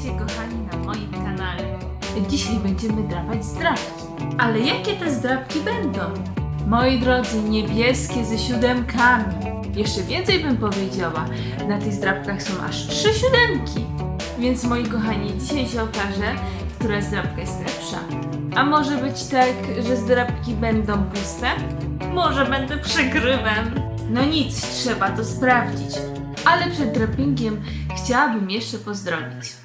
Witajcie kochani na moim kanale. Dzisiaj będziemy drapać zdrabki. Ale jakie te zdrabki będą? Moi drodzy, niebieskie ze siódemkami. Jeszcze więcej bym powiedziała. Na tych zdrabkach są aż trzy siódemki. Więc moi kochani, dzisiaj się okaże, która zdrabka jest lepsza. A może być tak, że zdrabki będą puste? Może będę przegrywem. No nic, trzeba to sprawdzić. Ale przed drapingiem chciałabym jeszcze pozdrowić.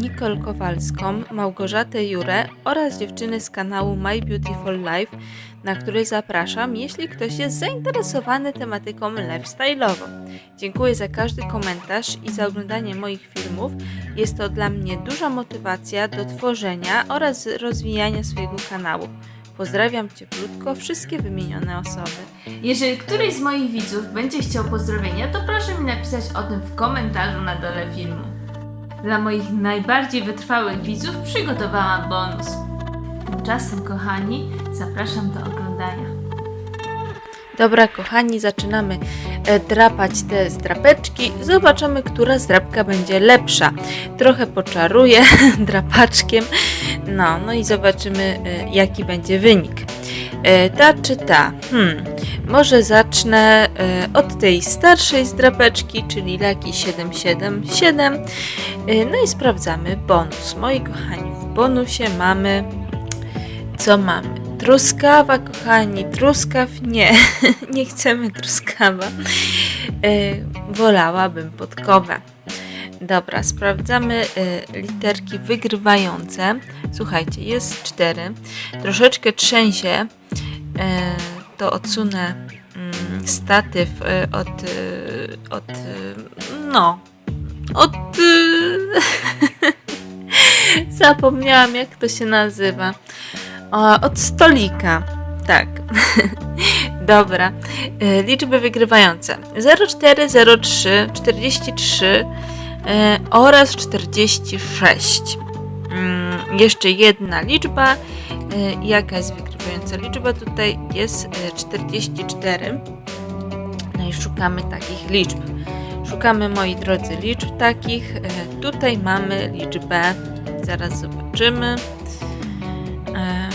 Nicole Kowalską, Małgorzatę Jurę oraz dziewczyny z kanału My Beautiful Life, na który zapraszam, jeśli ktoś jest zainteresowany tematyką lifestyle'ową. Dziękuję za każdy komentarz i za oglądanie moich filmów. Jest to dla mnie duża motywacja do tworzenia oraz rozwijania swojego kanału. Pozdrawiam cieplutko wszystkie wymienione osoby. Jeżeli któryś z moich widzów będzie chciał pozdrowienia, to proszę mi napisać o tym w komentarzu na dole filmu. Dla moich najbardziej wytrwałych widzów przygotowałam bonus. Tymczasem, kochani, zapraszam do oglądania. Dobra, kochani, zaczynamy e, drapać te zdrapeczki. Zobaczymy, która zdrapka będzie lepsza. Trochę poczaruję drapaczkiem. No, no i zobaczymy, e, jaki będzie wynik. E, Ta czy ta? Hmm, może zacznę e, od tej starszej zdrapeczki, czyli Laki 777. E, No i sprawdzamy bonus. Moi kochani, w bonusie mamy. Co mamy? Truskawa, kochani, truskaw nie, nie chcemy truskawa. E, wolałabym podkowę. Dobra, sprawdzamy literki wygrywające. Słuchajcie, jest cztery. Troszeczkę trzęsie. To odsunę mm, statyw e, od, e, od, e, no, od, zapomniałam jak to się nazywa. Od stolika. Tak. Dobra. Liczby wygrywające. 04, 03, 43 e, oraz 46. Mm, jeszcze jedna liczba. E, jaka jest wygrywająca liczba? Tutaj jest e, 44. No i szukamy takich liczb. Szukamy, moi drodzy, liczb takich. E, tutaj mamy liczbę. Zaraz zobaczymy. E,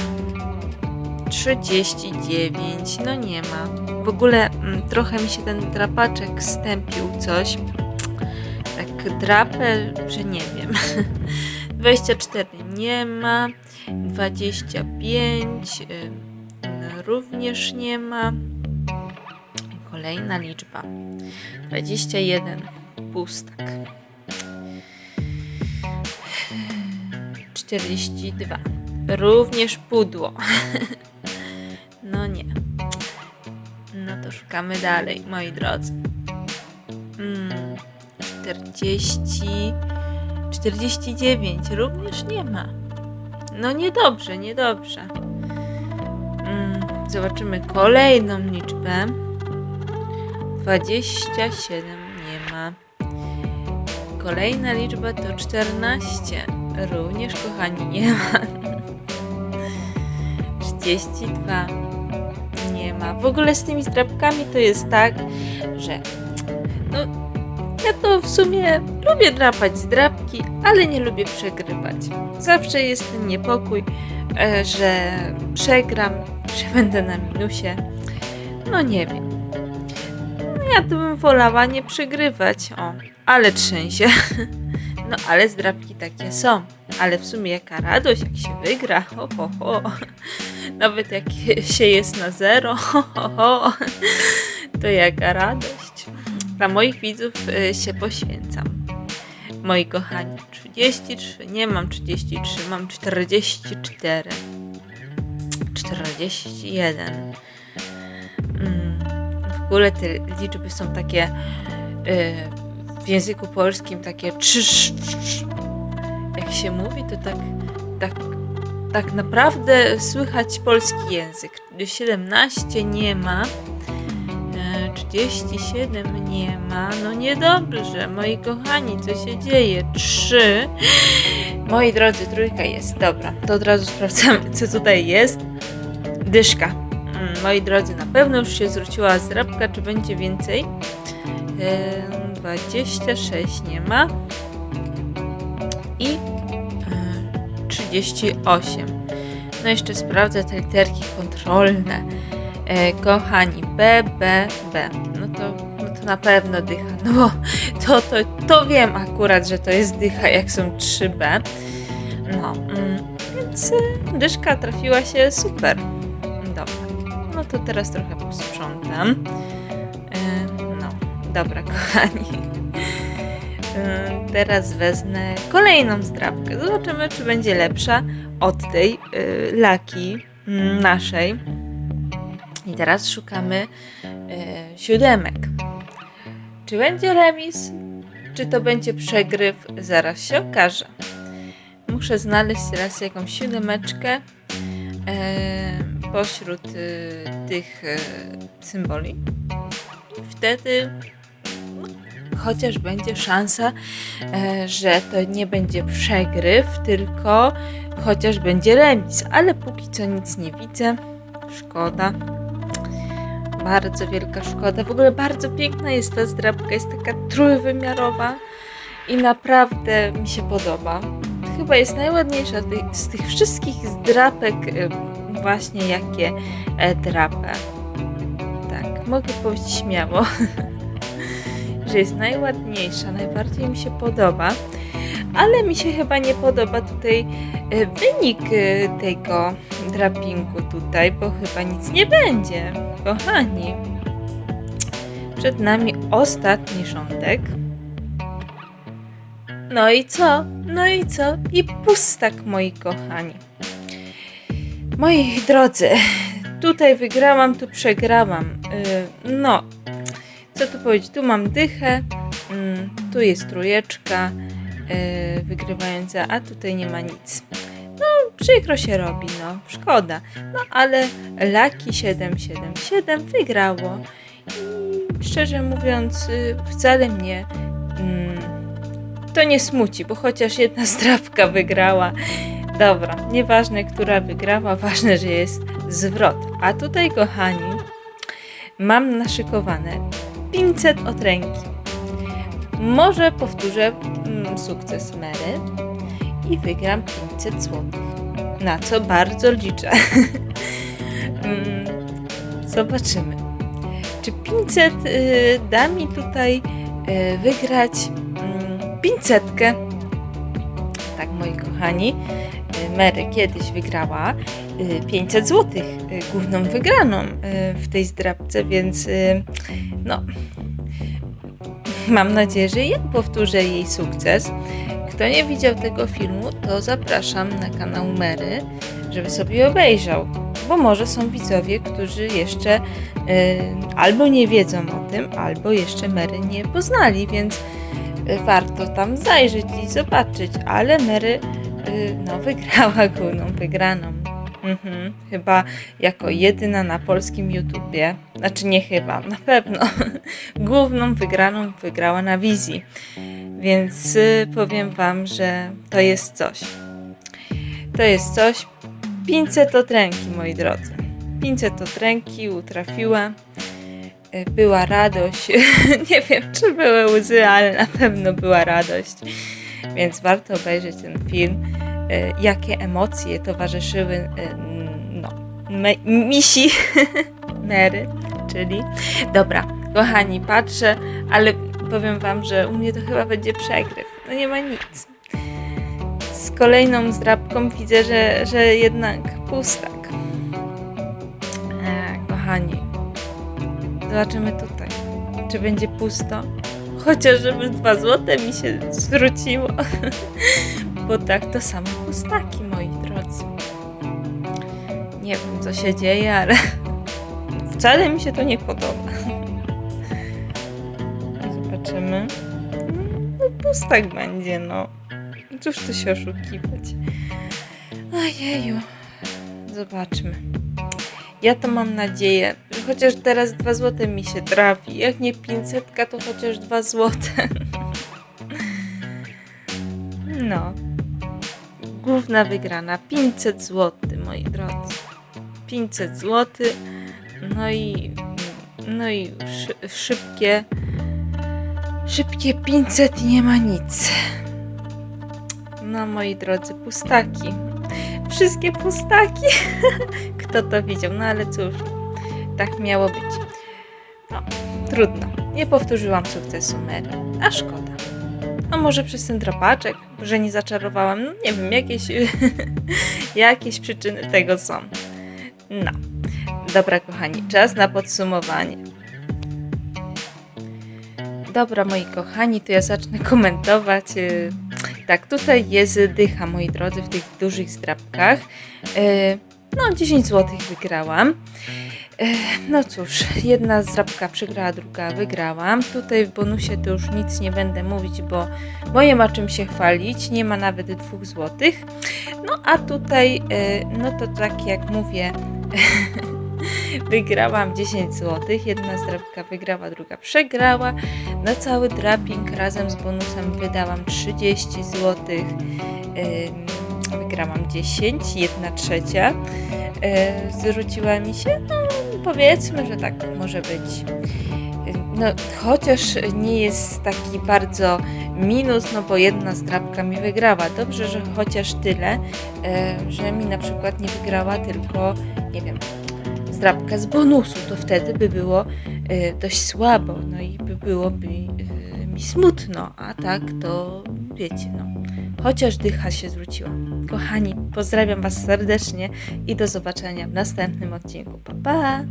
39, no nie ma. W ogóle mm, trochę mi się ten drapaczek stępił coś. Tak drapę, że nie wiem. 24 nie ma. 25 y, no, również nie ma. Kolejna liczba. 21 pustak. 42 również pudło. No nie. No to szukamy dalej, moi drodzy. Mm, 40. 49 również nie ma. No niedobrze, niedobrze. Mm, zobaczymy kolejną liczbę. 27 nie ma. Kolejna liczba to 14. Również, kochani, nie ma. 32 nie ma. W ogóle z tymi zdrabkami to jest tak, że no, ja to w sumie lubię drapać zdrabki, ale nie lubię przegrywać. Zawsze jest ten niepokój, e, że przegram, że będę na minusie. No nie wiem. No, ja to bym wolała nie przegrywać. O, ale trzęsie. No ale zdrabki takie są. Ale w sumie jaka radość, jak się wygra. Ho, ho, ho. Nawet jak się jest na zero, ho, ho, ho. to jaka radość. Dla moich widzów y, się poświęcam. Moi kochani, 33, nie mam 33, mam 44. 41. Mm, w ogóle te liczby są takie y, w języku polskim takie trz, jak się mówi, to tak, tak, tak naprawdę słychać polski język. 17 nie ma, 37 nie ma, no niedobrze, moi kochani, co się dzieje? 3, moi drodzy, trójka jest, dobra, to od razu sprawdzamy, co tutaj jest. Dyszka. Mm, Moi drodzy, na pewno już się zwróciła zdrabka, czy będzie więcej? E, 26 nie ma. 38. No jeszcze sprawdzę te literki kontrolne. E, kochani, B, B, B. No to, no to na pewno dycha. No bo to, to, to wiem akurat, że to jest dycha, jak są 3B. No, mm, więc y, dyszka trafiła się super. Dobra. No to teraz trochę posprzątam. Y, No, dobra, kochani. Y, Teraz wezmę kolejną zdrabkę. Zobaczymy, czy będzie lepsza od tej y, laki mm, naszej. I teraz szukamy y, siódemek. Czy będzie remis, czy to będzie przegryw? Zaraz się okaże. Muszę znaleźć teraz jakąś siódemeczkę e, pośród y, tych e, symboli. I wtedy chociaż będzie szansa, e, że to nie będzie przegryw, tylko chociaż będzie remis. Ale póki co nic nie widzę. Szkoda. Bardzo wielka szkoda. W ogóle bardzo piękna jest ta zdrabka. Jest taka trójwymiarowa i naprawdę mi się podoba. Chyba jest najładniejsza z tych, wszystkich zdrapek, właśnie jakie e, drapę. Tak, mogę powiedzieć śmiało, że jest najładniejsza, najbardziej mi się podoba. Ale mi się chyba nie podoba tutaj e, wynik e, tego drapingu tutaj, bo chyba nic nie będzie. Kochani, przed nami ostatni rządek. No i co? No i co? I pustak, moi kochani. Moi drodzy, tutaj wygrałam, tu przegrałam. Yy, no, co tu powiedzieć? Tu mam dychę, mm, tu jest trójeczka yy, wygrywająca, a tutaj nie ma nic. No, przykro się robi, no, szkoda. No, ale Laki 777 wygrało i szczerze mówiąc, yy, wcale mnie mm, to nie smuci, bo chociaż jedna zdrabka wygrała. Dobra, nieważne, która wygrała, ważne, że jest zwrot. A tutaj, kochani, mam naszykowane 500 od ręki. Może powtórzę mm, sukces Mary i wygram 500 zł. Na co bardzo liczę. Mm, Zobaczymy. Czy 500 y, da mi tutaj y, wygrać mm, 500? Tak, moi kochani. y, Mary kiedyś wygrała y, 500 zł, główną wygraną w tej zdrabce, więc no. Mam nadzieję, że ja powtórzę jej sukces. Kto nie widział tego filmu, to zapraszam na kanał Mary, żeby sobie obejrzał, bo może są widzowie, którzy jeszcze y, albo nie wiedzą o tym, albo jeszcze Mary nie poznali, więc y, warto tam zajrzeć i zobaczyć, ale Mary y, no, wygrała główną wygraną. Mhm, chyba jako jedyna na polskim YouTubie, znaczy nie chyba, na pewno, główną wygraną wygrała na wizji. Więc y, powiem Wam, że to jest coś. To jest coś. 500 od ręki, moi drodzy. 500 od ręki utrafiła. Y, Była radość. Nie wiem, czy były łzy, ale na pewno była radość. Więc warto obejrzeć ten film. Y, Jakie emocje towarzyszyły y, no, me, misi Mary, czyli. Dobra, kochani, patrzę, ale powiem Wam, że u mnie to chyba będzie przegryw. No nie ma nic. Z kolejną zdrabką widzę, że, że jednak pustak. E, kochani, zobaczymy tutaj, czy będzie pusto. Chociaż żeby dwa złote mi się zwróciło. Bo tak to same pustaki, moi drodzy. Nie wiem, co się dzieje, ale wcale mi się to nie podoba. Zobaczymy. No, pustak będzie, no. Cóż tu się oszukiwać. Ojeju. Zobaczmy. Ja to mam nadzieję. Chociaż teraz 2 złote mi się trafi. Jak nie 500, to chociaż 2 złote. No. Główna wygrana 500 zł, moi drodzy. 500 zł. No i no i szy, szybkie szybkie 500 i nie ma nic. No moi drodzy, pustaki. wszystkie pustaki. Kto to widział? No ale cóż, tak miało być. No, trudno. Nie powtórzyłam sukcesu Mary, a szkoda. A może przez ten drapaczek, że nie zaczarowałam? No nie wiem, jakieś, jakieś przyczyny tego są. No. Dobra, kochani, czas na podsumowanie. Dobra, moi kochani, to ja zacznę komentować. Yy, Tak, tutaj jest dycha, moi drodzy, w tych dużych zdrabkach. Yy, No, 10 zł wygrałam. Yy, No cóż, jedna zdrabka przegrała, druga wygrałam. Tutaj w bonusie to już nic nie będę mówić, bo, nie ma czym się chwalić. Nie ma nawet 2 złotych. No a tutaj, yy, no to tak jak mówię, wygrałam 10 zł. Jedna zdrabka wygrała, druga przegrała. Na cały draping razem z bonusem wydałam 30 zł. Wygrałam 10, 1 trzecia. Yy, Zwróciła mi się, no powiedzmy, że tak może być. No, chociaż nie jest taki bardzo minus, no bo jedna zdrabka mi wygrała. Dobrze, że chociaż tyle, yy, że mi na przykład nie wygrała tylko, nie wiem, zdrabka z bonusu, to wtedy by było y, dość słabo, no i by byłoby y, mi smutno, a tak to wiecie, no. Chociaż dycha się zwróciła. Kochani, pozdrawiam Was serdecznie i do zobaczenia w następnym odcinku. Pa, pa!